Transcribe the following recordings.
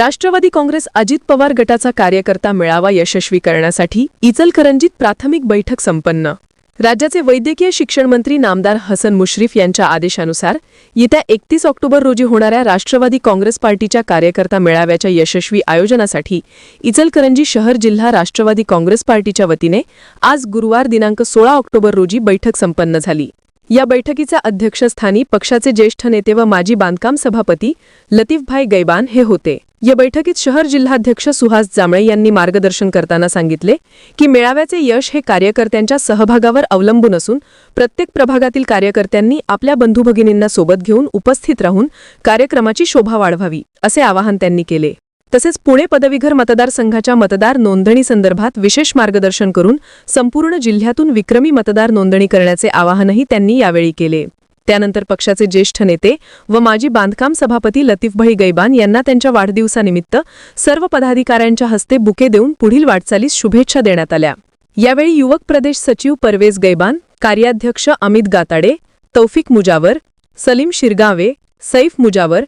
राष्ट्रवादी काँग्रेस अजित पवार गटाचा कार्यकर्ता मेळावा यशस्वी करण्यासाठी इचलकरंजीत प्राथमिक बैठक संपन्न. राज्याचे वैद्यकीय शिक्षण मंत्री नामदार हसन मुश्रीफ यांच्या आदेशानुसार येत्या एकतीस ऑक्टोबर रोजी होणाऱ्या राष्ट्रवादी काँग्रेस पार्टीच्या कार्यकर्ता मेळाव्याच्या यशस्वी आयोजनासाठी इचलकरंजी शहर जिल्हा राष्ट्रवादी काँग्रेस पार्टीच्या वतीने आज गुरुवार दिनांक सोळा ऑक्टोबर रोजी बैठक संपन्न झाली. या बैठकीच्या अध्यक्षस्थानी पक्षाचे ज्येष्ठ नेते व माजी बांधकाम सभापती लतीफभाई गैबान हे होते. या बैठकीत शहर जिल्हाध्यक्ष सुहास जांभळे यांनी मार्गदर्शन करताना सांगितले की मेळाव्याचे यश हे कार्यकर्त्यांच्या सहभागावर अवलंबून असून प्रत्येक प्रभागातील कार्यकर्त्यांनी आपल्या बंधू भगिनींना सोबत घेऊन उपस्थित राहून कार्यक्रमाची शोभा वाढवावी असे आवाहन त्यांनी केले. तसेच पुणे पदवीघर मतदारसंघाच्या मतदार नोंदणी संदर्भात विशेष मार्गदर्शन करून संपूर्ण जिल्ह्यातून विक्रमी मतदार नोंदणी करण्याचे आवाहनही त्यांनी यावेळी केले. त्यानंतर पक्षाचे ज्येष्ठ नेते व माजी बांधकाम सभापती लतीफभाई गैबान यांना त्यांच्या वाढदिवसानिमित्त सर्व पदाधिकाऱ्यांच्या हस्ते बुके देऊन पुढील वाटचालीस शुभेच्छा देण्यात आल्या. यावेळी युवक प्रदेश सचिव परवेज गैबान कार्याध्यक्ष अमित गाताडे तौफिक मुजावर सलीम शिरगावे सैफ मुजावर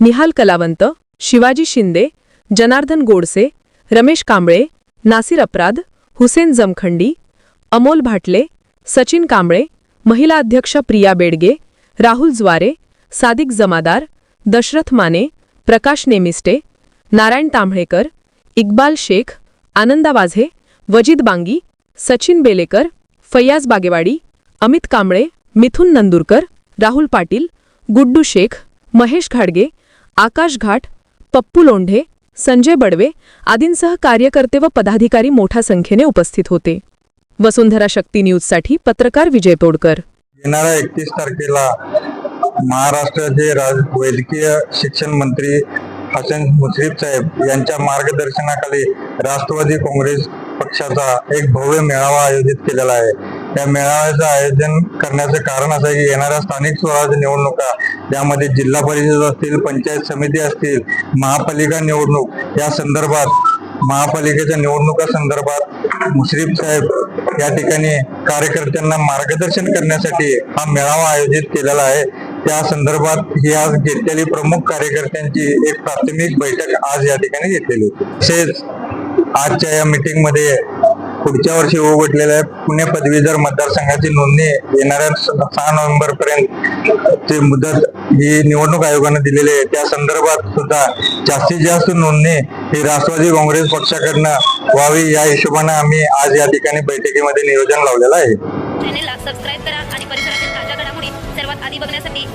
निहाल कलावंत शिवाजी शिंदे जनार्दन गोडसे रमेश कांबळे नासिर अपराध हुसेन जमखंडी अमोल भाटले सचिन कांबळे महिला अध्यक्ष प्रिया बेडगे राहुल ज्वारे सादिक जमादार दशरथ माने प्रकाश नेमिस्टे नारायण तांबळेकर इक्बाल शेख आनंदा वाझे वजीद बांगी सचिन बेलेकर फैयाज बागेवाडी अमित कांबळे मिथुन नंदुरकर राहुल पाटील गुड्डू शेख महेश घाडगे आकाश घाट पप्पू लोंढे संजय बडवे आदींसह कार्यकर्ते व पदाधिकारी मोठ्या संख्येने उपस्थित होते. वसुंधरा शक्ती न्यूजसाठी पत्रकार विजय तोडकर. येणाऱ्या एकतीस तारखेला महाराष्ट्राचे राज वैद्यकीय शिक्षण मंत्री हसन मुश्रीफ साहेब यांच्या मार्गदर्शनाखाली राष्ट्रवादी काँग्रेस पक्षाचा एक भव्य मेळावा आयोजित केलेला आहे. या मेळाव्याचं आयोजन करण्याचं कारण असं आहे की येणाऱ्या स्थानिक स्वराज्य निवडणुका यामध्ये जिल्हा परिषद असतील पंचायत समिती असतील महापालिका निवडणूक या संदर्भात महापालिकेच्या निवडणुका संदर्भात मुश्रीफ साहेब या ठिकाणी कार्यकर्त्यांना मार्गदर्शन करण्यासाठी हा मेळावा आयोजित केलेला आहे. त्या संदर्भात ही आज घेतलेली प्रमुख कार्यकर्त्यांची एक प्राथमिक बैठक आज या ठिकाणी घेतलेली होती. तसेच आजच्या या मीटिंगमध्ये पुढच्या वर्षी उघडलेल्या पुणे पदवीधर मतदारसंघाची नोंदणी येणाऱ्या सहा नोव्हेंबर पर्यंत ची मुदत ही निवडणूक आयोगाने दिलेली आहे. त्या संदर्भात सुद्धा जास्तीत जास्त नोंदणी ही राष्ट्रवादी काँग्रेस पक्षाकडनं व्हावी या हिशोबाने आम्ही आज या ठिकाणी बैठकीमध्ये नियोजन लावलेलं आहे. चॅनेलला सबस्क्राईब करा आणि परिसरातील ताज्या घडामोडी सर्वात आधी बघण्यासाठी